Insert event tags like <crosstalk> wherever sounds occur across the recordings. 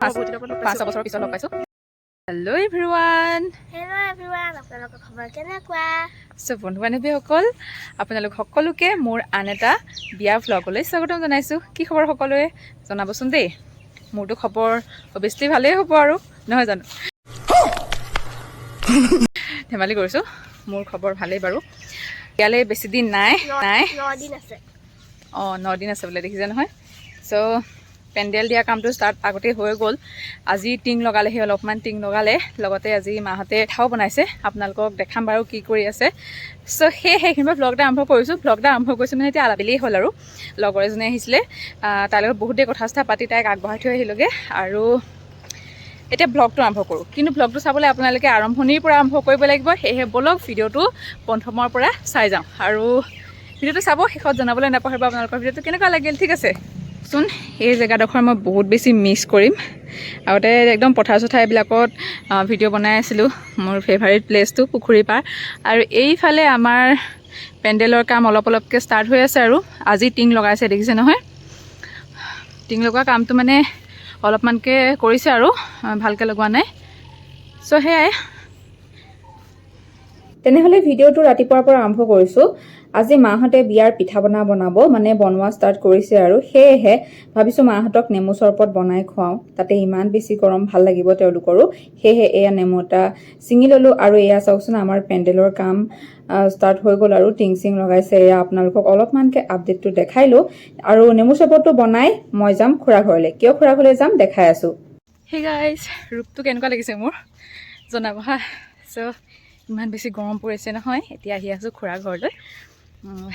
পাঁচ পাঁচ বছৰৰ পিছত লগ পাইছোঁ হেল্ল' এভৰিৱান হেল্ল' এভৰিৱান আপোনালোকৰ খবৰ কেনেকুৱা? চ' বন্ধু বান্ধৱীসকল আপোনালোক সকলোকে মোৰ আন এটা বিয়া ভ্লগলৈ স্বাগতম জনাইছোঁ। কি খবৰ সকলোৱে? জনাবচোন দেই। মোৰতো খবৰ অভিয়াছলি ভালেই হ'ব আৰু নহয় জানো? ধেমালি কৰিছোঁ। মোৰ খবৰ ভালেই বাৰু। ইয়ালৈ বেছি দিন নাই নাই। অঁ ন দিন আছে বোলে দেখিছে নহয়। চ' পেণ্ডেল দিয়া কামটো ষ্টাৰ্ট আগতেই হৈ গ'ল। আজি টিং লগালেহি অলপমান টিং লগালে। লগতে আজি মাহঁতে ঠাও বনাইছে। আপোনালোকক দেখাম বাৰু কি কৰি আছে। চ' সেই সেইখিনিৰ পৰা ভ্লগ এটা আৰম্ভ কৰিছোঁ। এটা আৰম্ভ কৰিছোঁ মানে এতিয়া আবেলিয়েই হ'ল আৰু। লগৰ এজনী আহিছিলে। আহ, তাইৰ লগত বহুত দেৰি কথা চথা পাতি তাইক আগবঢ়াই থৈ আহিলোগৈ। আৰু এতিয়া ব্লগটো আৰম্ভ কৰোঁ। কিন্তু ব্লগটো চাবলৈ আপোনালোকে আৰম্ভণিৰ পৰা আৰম্ভ কৰিব লাগিব সেয়েহে ব'লক ভিডিঅ'টো প্ৰথমৰ পৰা চাই যাওঁ। আৰু ভিডিঅ'টো চাব শেষত জনাবলৈ নাপাহৰিব আপোনালোকৰ ভিডিঅ'টো কেনেকুৱা লাগিল ঠিক আছে? চোন এই জেগাডোখৰ মই বহুত বেছি মিছ কৰিম। আগতে একদম পথাৰ চথাৰ এইবিলাকত ভিডিঅ' বনাই আছিলোঁ মোৰ ফেভাৰিট প্লেচটো পুখুৰী পাৰ। আৰু এইফালে আমাৰ পেণ্ডেলৰ কাম অলপ অলপকৈ ষ্টাৰ্ট হৈ আছে আৰু। আজি টিং লগাইছে দেখিছে নহয়? টিং লগোৱা কামটো মানে অলপমানকৈ কৰিছে আৰু ভালকৈ লগোৱা নাই। চ' সেয়াই। তেনেহ'লে ভিডিঅ'টো ৰাতিপুৱাৰ পৰা আৰম্ভ কৰিছোঁ। আজি মাহঁতে বিয়াৰ পিঠা পনা বনাব মানে বনোৱা ষ্টাৰ্ট কৰিছে আৰু। সেয়েহে ভাবিছোঁ মাহঁতক নেমু চৰবত বনাই খুৱাওঁ। তাতে ইমান বেছি গৰম ভাল লাগিব তেওঁলোকৰো। সেয়েহে এয়া নেমু এটা ছিঙি ল'লোঁ আৰু এয়া চাওকচোন আমাৰ পেণ্ডেলৰ কাম ষ্টাৰ্ট হৈ গ'ল আৰু টিং চিং লগাইছে। এয়া আপোনালোকক অলপমানকৈ আপডেটটো দেখাই লওঁ আৰু নেমু চৰবতটো বনাই মই যাম খুৰা ঘৰলৈ কিয় খুৰা ঘৰলৈ যাম দেখাই আছোঁ। সেই গাইজ ৰূপটো কেনেকুৱা লাগিছে মোৰ? জনাব হা। চ' ইমান বেছি গৰম পৰিছে নহয়। এতিয়া আহি আছোঁ খুৰা ঘৰলৈ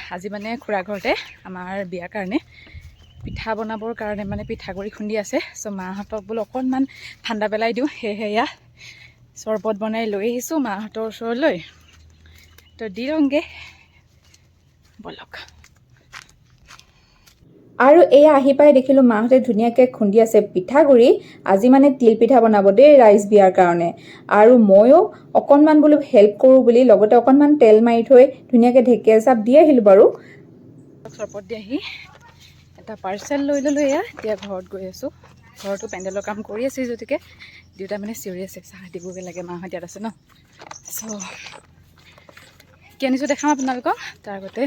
আজি মানে খুৰা ঘৰতে আমাৰ বিয়াৰ কাৰণে পিঠা বনাবৰ কাৰণে মানে পিঠাগুড়ি খুন্দি আছে। চ' মাহঁতক বোলো অকণমান ঠাণ্ডা পেলাই দিওঁ সেয়েহে এয়া চৰবত বনাই লৈ আহিছোঁ মাহঁতৰ ওচৰলৈ। তো লওঁগৈ ব'লক। আৰু এয়া আহি পাই দেখিলোঁ মাহঁতে ধুনীয়াকৈ খুন্দি আছে পিঠাগুড়ি। আজি মানে তিল পিঠা বনাব দেই ৰাইজ বিয়াৰ কাৰণে। আৰু ময়ো অকণমান বোলো হেল্প কৰোঁ বুলি লগতে অকণমান তেল মাৰি থৈ ধুনীয়াকৈ ঢেকীয়া চাপ দি আহিলোঁ বাৰু। চৰবত দি আহি এটা পাৰ্চেল লৈ ল'লোঁ এয়া এতিয়া ঘৰত গৈ আছোঁ। ঘৰতো পেণ্ডেলৰ কাম কৰি আছে যদিকে দেউতা মানে চিঞৰি আছে চাহ দিবগৈ লাগে মাহঁত ইয়াত আছে ন? চ' কি আনিছোঁ দেখাম আপোনালোকক। তাৰ আগতে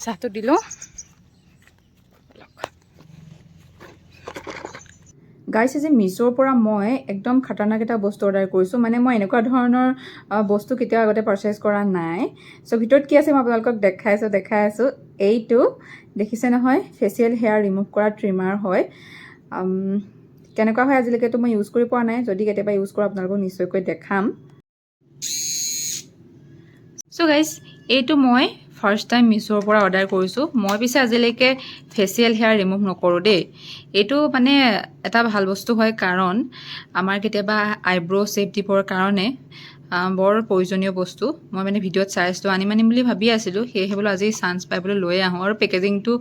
চাহটো দিলোঁ। গাইছ আজি মিছ'ৰ পৰা মই একদম খাটাৰনাক এটা বস্তু অৰ্ডাৰ কৰিছোঁ। মানে মই এনেকুৱা ধৰণৰ বস্তু কেতিয়াও আগতে পাৰচেছ কৰা নাই। চ' ভিতৰত কি আছে মই আপোনালোকক দেখাই আছোঁ দেখাই আছোঁ। এইটো, দেখিছে নহয় ফেচিয়েল হেয়াৰ ৰিমুভ কৰা ট্ৰিমাৰ হয়। কেনেকুৱা হয় আজিলৈকেতো মই ইউজ কৰি পোৱা নাই। যদি কেতিয়াবা ইউজ কৰোঁ, আপোনালোকক নিশ্চয়কৈ দেখাম। চ' গাইজ এইটো মই ফাৰ্ষ্ট টাইম মিছ'ৰ পৰা অৰ্ডাৰ কৰিছোঁ। মই পিছে আজিলৈকে ফেচিয়েল হেয়াৰ ৰিমুভ নকৰোঁ দেই। এইটো মানে এটা ভালো বস্তু হয় কাৰণ আমাৰ কেতিয়াবা আইব্ৰ' শ্বেপ দিবৰ কাৰণে বৰ প্ৰয়োজনীয় বস্তু। মই মানে ভিডিঅ'ত চাই আছিলোঁ আনিম আনিম বুলি ভাবি আছিলোঁ। সেয়েহে বোলো আজি চান্স পাই বোলো লৈ আহোঁ। আৰু পেকেজিংটো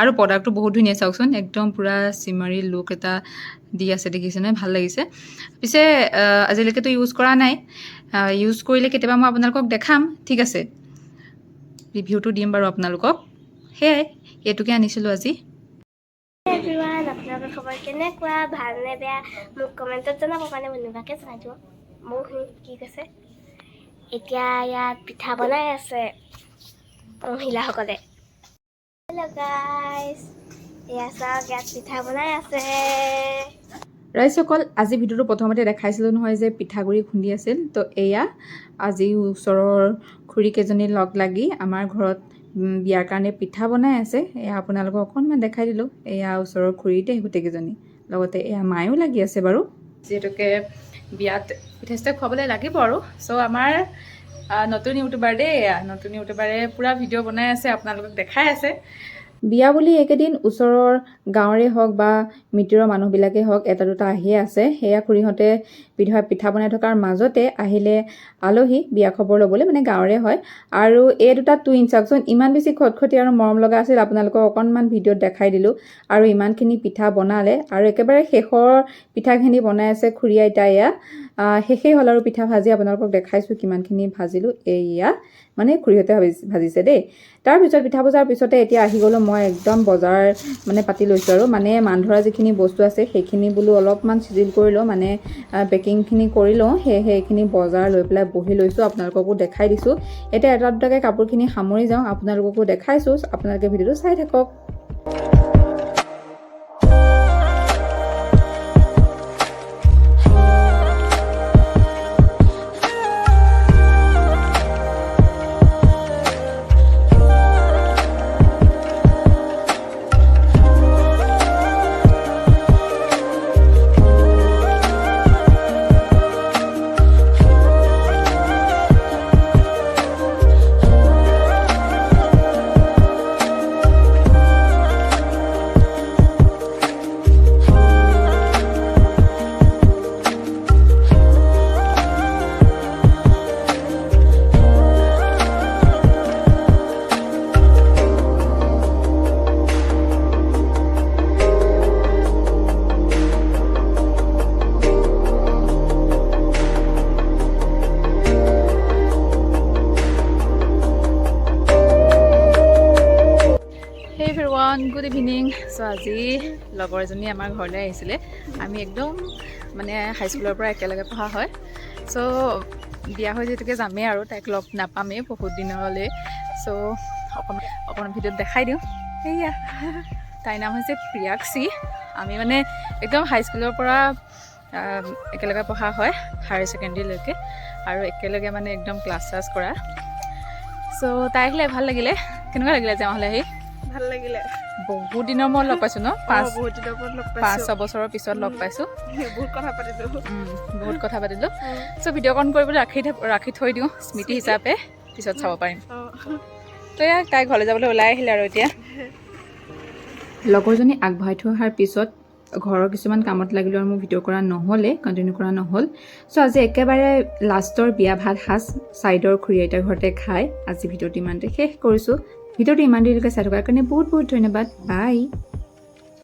আৰু প্ৰডাক্টটো বহুত ধুনীয়া, চাওকচোন। একদম পূৰা চিমাৰী লুক এটা দি আছে, দেখিছে নহয় ভালো লাগিছে। পিছে আজিলৈকেতো ইউজ কৰা নাই। ইউজ কৰিলে কেতিয়াবা মই আপোনালোকক দেখাম। ঠিক আছে। ৰিভিউটো দিম বাৰু আপোনালোকক। সেয়াই, এইটোকে আনিছিলোঁ আজি। আপোনালোকৰ খবৰ কেনেকুৱা? ভালনে বেয়া? মোক কমেণ্টত জনাব মানে মোনোবাকে জনাই দিব মোক শুনি কি কৈছে। এতিয়া ইয়াত পিঠা বনাই আছে মহিলাসকলে। হেল্ল' গাইজ এয়া চাওক, ইয়াত পিঠা বনাই আছে। ৰাইজসকল আজি ভিডিঅ'টো প্ৰথমতে দেখাইছিলোঁ নহয় যে পিঠাগুড়ি খুন্দি আছিল। তো এয়া আজি ওচৰৰ খুৰীকেইজনী লগ লাগি আমাৰ ঘৰত বিয়াৰ কাৰণে পিঠা বনাই আছে। এয়া আপোনালোকক অকণমান দেখাই দিলোঁ। এয়া ওচৰৰ খুৰী দেই গোটেইকেইজনী। লগতে এয়া মায়ো লাগি আছে বাৰু। যিহেতুকে বিয়াত পিঠা চিঠা খুৱাবলৈ লাগিব আৰু। চ' আমাৰ নতুন ইউটিউবাৰ দেই এয়া। নতুন ইউটিউবাৰে পূৰা ভিডিঅ' বনাই আছে আপোনালোকক দেখাই আছে। বিয়া বুলি এইকেইদিন ওচৰৰ গাঁৱৰে হওক বা মিতিৰৰ মানুহবিলাকেই হওক এটা দুটা আহিয়ে আছে। সেয়া খুৰীহঁতে পিঠা পিঠা বনাই থকাৰ মাজতে আহিলে আলহী বিয়া খবৰ ল'বলৈ মানে গাঁৱৰে হয়। আৰু এই দুটা টুইন চাওকচোন ইমান বেছি খটখটি আৰু মৰম লগা আছিল আপোনালোকক অকণমান ভিডিঅ'ত দেখাই দিলোঁ। আৰু ইমানখিনি পিঠা বনালে আৰু একেবাৰে শেষৰ পিঠাখিনি বনাই আছে খুৰী আইতা এয়া। শেষেই হ'ল আৰু পিঠা ভাজি। আপোনালোকক দেখাইছোঁ কিমানখিনি ভাজিলোঁ। এয়া মানে খুৰীহঁতে ভাজি ভাজিছে দেই। তাৰপিছত পিঠা ভজাৰ পিছতে এতিয়া আহি গ'লোঁ মই একদম বজাৰ মানে পাতি লৈছোঁ আৰু। মানে মান ধৰা যিখিনি বস্তু আছে সেইখিনি বোলো অলপমান চিজিল কৰি লওঁ। মানে পেকিংখিনি কৰি লওঁ। সেই সেইখিনি বজাৰ লৈ পেলাই বহি লৈছোঁ। আপোনালোককো দেখাই দিছোঁ। এতিয়া এটা দুটাকৈ কাপোৰখিনি সামৰি যাওঁ। আপোনালোককো দেখাইছোঁ। আপোনালোকে ভিডিঅ'টো চাই থাকক। ফিৰৱান গুড ইভিনিং চ' আজি লগৰ এজনী আমাৰ ঘৰলৈ আহিছিলে। আমি একদম মানে হাইস্কুলৰ পৰা একেলগে পঢ়া হয়। চ' বিয়া হৈ যিহেতুকে যামেই আৰু তাইক লগ নাপামেই বহুত দিনলৈ। চ' অকণমান অকণমান ভিডিঅ'ত দেখাই দিওঁ। সেয়া তাইৰ নাম হৈছে প্ৰিয়াক্ষী। আমি মানে একদম হাইস্কুলৰ পৰা একেলগে পঢ়া হয় হায়াৰ ছেকেণ্ডেৰীলৈকে আৰু একেলগে মানে একদম ক্লাছ চাছ কৰা। চ' তাই আহিলে ভাল লাগিলে। কেনেকুৱা লাগিলে তেওঁ হ'লে আহি? ভাল লাগিলে। বহুত দিনৰ মূৰত লগ পাইছোঁ ন? পাঁচ বহুত দিনৰ মূৰত লগ পাঁচ ছবছৰৰ পিছত লগ পাইছোঁ। বহুত কথা পাতিলো। বহুত কথা পাতিলোঁ। চ' ভিডিঅ' কন কৰিবলৈ ৰাখি ৰাখি থৈ দিওঁ স্মৃতি হিচাপে। পিছত চাব পাৰিম। তো এয়া তাই ঘৰলৈ যাবলৈ ওলাই আহিলে আৰু এতিয়া। <laughs> লগৰজনী আগবঢ়াই থৈ অহাৰ পিছত ঘৰৰ কিছুমান কামত লাগিলোঁ আৰু মোৰ ভিডিঅ' কৰা নহ'লে কণ্টিনিউ কৰা নহ'ল। চ' আজি একেবাৰে লাষ্টৰ বিয়া ভাত সাজ ছাইডৰ খুৰী আইতাৰ ঘৰতে খাই আজি ভিডিঅ'টো ইমানতে শেষ কৰিছোঁ। හිතට ඉමන්ඩිල්ක සරුකල් කන පූට් පූට් වෙන බත් බයි.